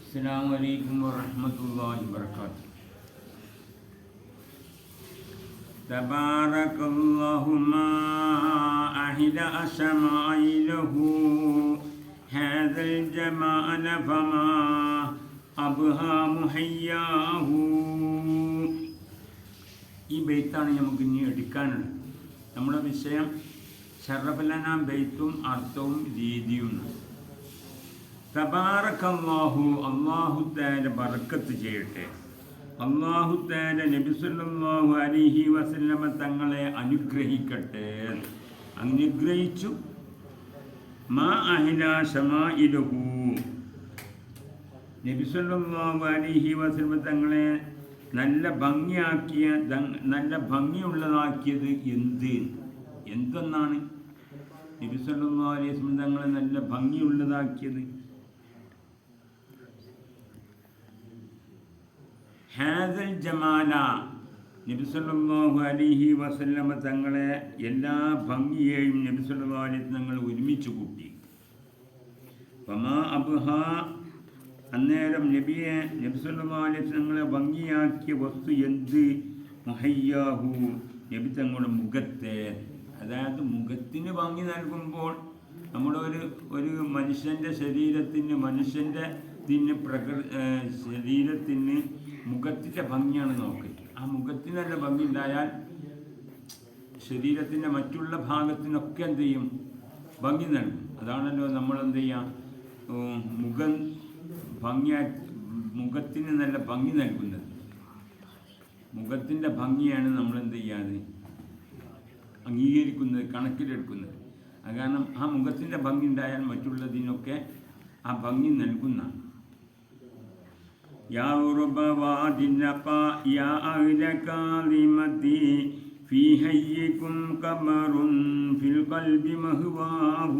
السلام عليكم ورحمة الله وبركاته تبارك الله ما أهدى شمائله هذا الجمال فما أبهى محياه ഈ ബെയ്ത്താണ് നമുക്ക് ഇനി എടുക്കാനുള്ളത് നമ്മുടെ വിഷയം ഷറഫലന ബെയ്ത്തും അർത്ഥവും രീതിയും തബാറക്കല്ലാഹു അള്ളാഹു താര ബർക്കത്ത് ചെയ്യട്ടെ. അള്ളാഹു താര നബിസുല്ലാഹു അലിഹി വസല്ലമ തങ്ങളെ അനുഗ്രഹിക്കട്ടെ. അനുഗ്രഹിച്ചു. മാ അഹില ഷമാഇലഹു. നബിസുല്ലാഹു അലിഹി വസല്ലമ തങ്ങളെ നല്ല ഭംഗിയാക്കിയ നല്ല ഭംഗിയുള്ളതാക്കിയത് എന്ത്? എന്തെന്നാണ്? നബിസല്ലാ അലൈഹി തങ്ങളെ നല്ല ഭംഗിയുള്ളതാക്കിയത് ഹാദൽ ജമാന നബിസല്ലാഹു അലിഹി വസല്ലമ തങ്ങളെ എല്ലാ ഭംഗിയെയും നബിസല്ലാ തങ്ങൾ ഒരുമിച്ച് കൂട്ടി. പമാ അബുഹ. അന്നേരം നബിയെ നബിസല്ലാ തങ്ങളെ ഭംഗിയാക്കിയ വസ്തു എന്ത്? മുഹയ്യാഹു. നബി തങ്ങളുടെ മുഖത്തെ. അതായത് മുഖത്തിന് ഭംഗി നൽകുമ്പോൾ നമ്മുടെ ഒരു ഒരു മനുഷ്യന്റെ ശരീരത്തിന് മനുഷ്യന്റെ ഇതിന് പ്രകൃ ശരീരത്തിന് മുഖത്തിന്റെ ഭംഗിയാണ് നോക്ക്. ആ മുഖത്തിന് ഭംഗി ഉണ്ടായാൽ ശരീരത്തിന്റെ മറ്റുള്ള ഭാഗത്തിനൊക്കെ എന്ത് ചെയ്യും? ഭംഗി നൽകും. അതാണല്ലോ നമ്മൾ എന്ത് ചെയ്യുക മുഖം ഭംഗിയായി മുഖത്തിന് നല്ല ഭംഗി നൽകുന്നത്. മുഖത്തിന്റെ ഭംഗിയാണ് നമ്മൾ എന്ത് ചെയ്യാതെ അംഗീകരിക്കുന്നത് കണക്കിലെടുക്കുന്നത്. കാരണം ആ മുഖത്തിന്റെ ഭംഗി ഉണ്ടായാൽ മറ്റുള്ളതിനൊക്കെ ആ ഭംഗി നൽകുന്ന يا رب واد النقاء يا أهل كاظمتي في هيكم قمر في القلب مهواه.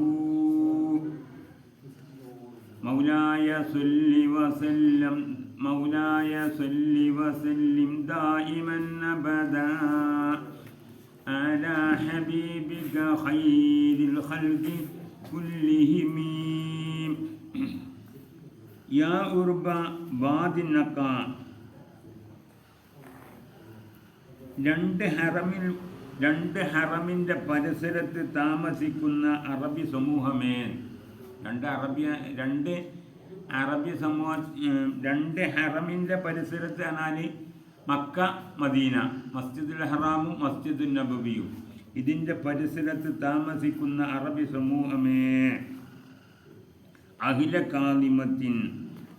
مولاي صل وسلم مولاي صل وسلم دائما أبدا. على حبيبك خير الخلق كلهم. യാ ഉർബ വാദിനക്ക രണ്ട് ഹറമിൽ രണ്ട് ഹറമിന്റെ പരിസരത്ത് താമസിക്കുന്ന അറബി സമൂഹമേ. രണ്ട് അറബി രണ്ട് അറബി സമൂഹ രണ്ട് ഹറമിന്റെ പരിസരത്ത് എന്നാൽ മക്ക മദീന മസ്ജിദുൽ ഹറാമും മസ്ജിദുൽ നബബിയും ഇതിന്റെ പരിസരത്ത് താമസിക്കുന്ന അറബി സമൂഹമേ. അഖില കാലിമത്തിൻ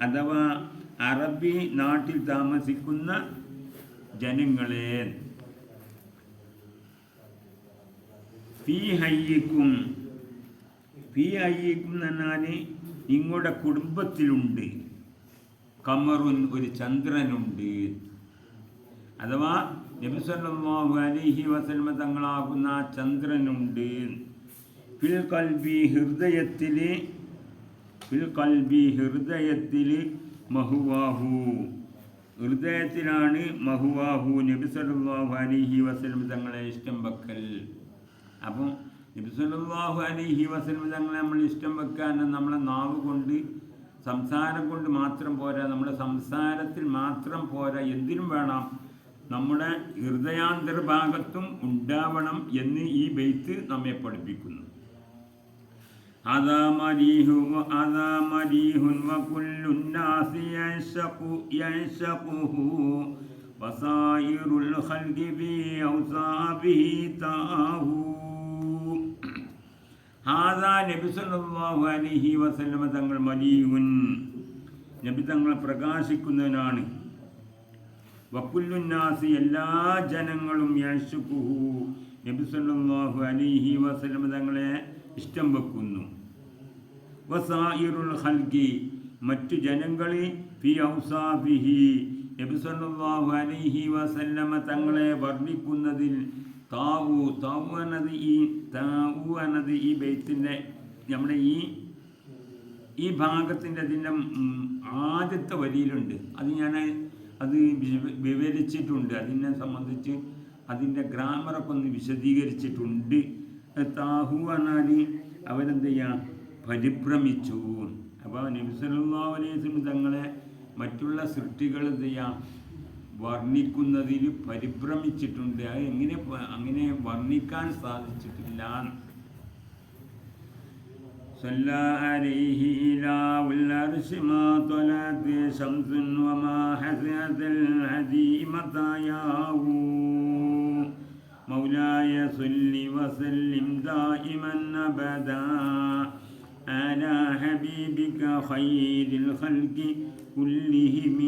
അഥവാ അറബി നാട്ടിൽ താമസിക്കുന്ന ജനങ്ങളെ. ഫീ ഹയ്യിക്കും ഫീ നിങ്ങളുടെ കുടുംബത്തിലുണ്ട്. കമറുൻ ഒരു ചന്ദ്രനുണ്ട്. അഥവാ നബിസല്ലാഹു അലൈഹി വസൽമ തങ്ങളാകുന്ന ചന്ദ്രനുണ്ട്. ഫിൽ കൽബി ഹൃദയത്തിൽ ഫിൽ കൽബി ഹൃദയത്തിൽ മഹുവാഹു. ഹൃദയത്തിലാണ് മഹുവാഹു നബി സല്ലല്ലാഹു അലൈഹി വസല്ലം തങ്ങളെ ഇഷ്ടം വെക്കൽ. അപ്പം നബി സല്ലല്ലാഹു അലൈഹി വസല്ലം തങ്ങളെ നമ്മൾ ഇഷ്ടം വെക്കാൻ നമ്മളെ നാവ് കൊണ്ട് സംസാരം കൊണ്ട് മാത്രം പോരാ നമ്മുടെ സംസാരത്തിൽ മാത്രം പോരാ എന്തിനും വേണം. നമ്മുടെ ഹൃദയാന്തർഭാഗത്തും ഉണ്ടാവണം എന്ന് ഈ ബെയ്ത്ത് നമ്മെ പഠിപ്പിക്കുന്നു. هذا مليح وهذا مليح وكل الناس يعشق يعشقه وسائر الخلق في أوصافه تاه ഹാദാ നബി സല്ലല്ലാഹു അലൈഹി വസല്ലമ തങ്ങൾ മലീഹുൻ നബി തങ്ങൾ പ്രകാശിക്കുന്നവനാണ് വക്കുല്ലുന്നാസി എല്ലാ ജനങ്ങളും യശുക്കുഹു നബി സല്ലല്ലാഹു അലൈഹി വസല്ലമ തങ്ങളെ ഇഷ്ടം വെക്കുന്നു. വസായിറുൽ ഹൽഗി മറ്റു ജനങ്ങളെ ഫി ഔസാഫിഹി അലൈഹി വസല്ലമ തങ്ങളെ വർണിക്കുന്നതിൽ താവു താവു എന്നത് ഈ താവു എന്നത് ഈ ബെയ്ത്തിന്റെ നമ്മുടെ ഈ ഈ ഭാഗത്തിന്റെ അതിന്റെ ആദ്യത്തെ വരിയിലുണ്ട്. അത് ഞാൻ അത് വിവരിച്ചിട്ടുണ്ട്. അതിനെ സംബന്ധിച്ച് അതിന്റെ ഗ്രാമറൊക്കെ ഒന്ന് വിശദീകരിച്ചിട്ടുണ്ട്. താഹു എന്നാൽ അവരെന്ത് ചെയ്യാം പരിഭ്രമിച്ചു അപ്പോൾ നബിസല്ലാ അലൈഹി തങ്ങളെ മറ്റുള്ള സൃഷ്ടികൾ എന്ത് ചെയ്യാം വർണ്ണിക്കുന്നതിൽ പരിഭ്രമിച്ചിട്ടുണ്ട് അത് എങ്ങനെ പ- അങ്ങനെ വർണ്ണിക്കാൻ സാധിച്ചിട്ടില്ല صلى عليه إله العرش ما طلعت شمس وما حسنت العديمة ياه مولاي صل وسلم دائما أبدا على حبيبك خير الخلق كلهم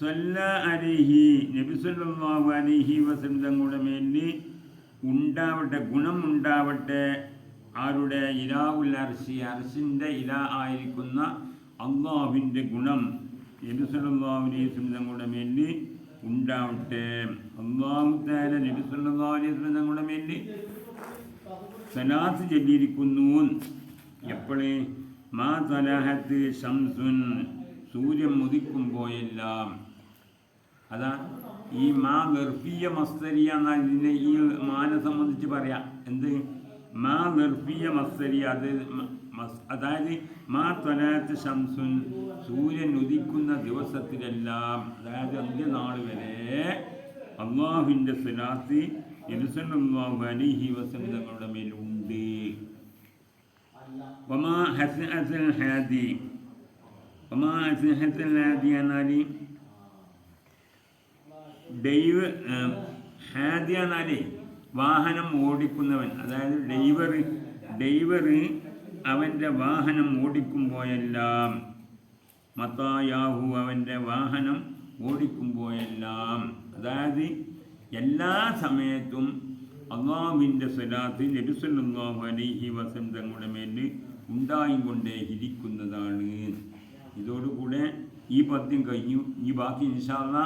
സല്ല അലിഹി നബി സല്ലല്ലാഹു അലൈഹി വസല്ലം തങ്ങളുടെ മേലിൽ ഉണ്ടാവട്ടെ ഗുണം ഉണ്ടാവട്ടെ ആരുടെ ഇലാവുൽ അർശി അർശിൻ്റെ ഇല ആയിരിക്കുന്ന അള്ളാഹുവിൻ്റെ ഗുണം നബി സല്ലല്ലാഹു അലൈഹി വസല്ലം തങ്ങളുടെ മേലിൽ ഉണ്ടാവട്ടെ. അള്ളാഹു താല നബി സല്ലല്ലാഹു അലൈഹി വസല്ലം തങ്ങളുടെ മേലിൽ സലാത്ത് ചൊല്ലിയിരിക്കുന്നു. എപ്പോഴേ മാ തലാഹത്ത് ഷംസുൻ സൂര്യൻ മുതിക്കുമ്പോഴെല്ലാം അതാ ഈ മാ ഗർഭീയ മസ്തരിയ എന്നാൽ ഇതിനെ ഈ മാനെ സംബന്ധിച്ച് പറയാം. എന്ത്? മാ ഗർഭീയ മസ്തരിയ. അത് അതായത് മാ തൊലാത്ത് ശംസുൻ സൂര്യൻ ഉദിക്കുന്ന ദിവസത്തിലെല്ലാം അതായത് അന്ത്യനാൾ വരെ അള്ളാഹുവിന്റെ സ്വലാത്ത് എലുസല്ലാഹു അലിഹി വസല്ലം തങ്ങളുടെ മേലുണ്ട് ഹാദി. വമാ ഹസൻ ഹാദി എന്നാൽ ഡൈവ് ഹാദി എന്നാൽ വാഹനം ഓടിക്കുന്നവൻ അതായത് ഡൈവർ ഡൈവർ അവന്റെ വാഹനം ഓടിക്കുമ്പോഴെല്ലാം മത്തായാഹു അവന്റെ വാഹനം ഓടിക്കുമ്പോഴെല്ലാം അതായത് എല്ലാ സമയത്തും അള്ളാഹുവിന്റെ സ്വലാത്ത് നബിസല്ലാഹു അലൈഹി വസം തങ്ങളുടെ മേൽ ഉണ്ടായിക്കൊണ്ടേ ഇരിക്കുന്നതാണ് ഇതോടുകൂടെ ഈ പദ്യം കഴിഞ്ഞു. ഈ ബാക്കി ഇൻഷാല്ല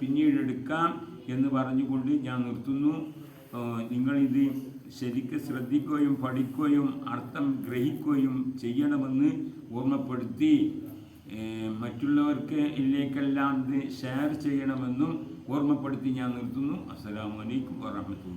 പിന്നീട് എടുക്കാം എന്ന് പറഞ്ഞുകൊണ്ട് ഞാൻ നിർത്തുന്നു. നിങ്ങളിത് ശരിക്ക് ശ്രദ്ധിക്കുകയും പഠിക്കുകയും അർത്ഥം ഗ്രഹിക്കുകയും ചെയ്യണമെന്ന് ഓർമ്മപ്പെടുത്തി മറ്റുള്ളവർക്ക് ഇതിലേക്കെല്ലാം ഇത് ഷെയർ ചെയ്യണമെന്നും ഓർമ്മപ്പെടുത്തി ഞാൻ നിർത്തുന്നു. അസ്സലാമലൈക്കും വബറകാതുഹു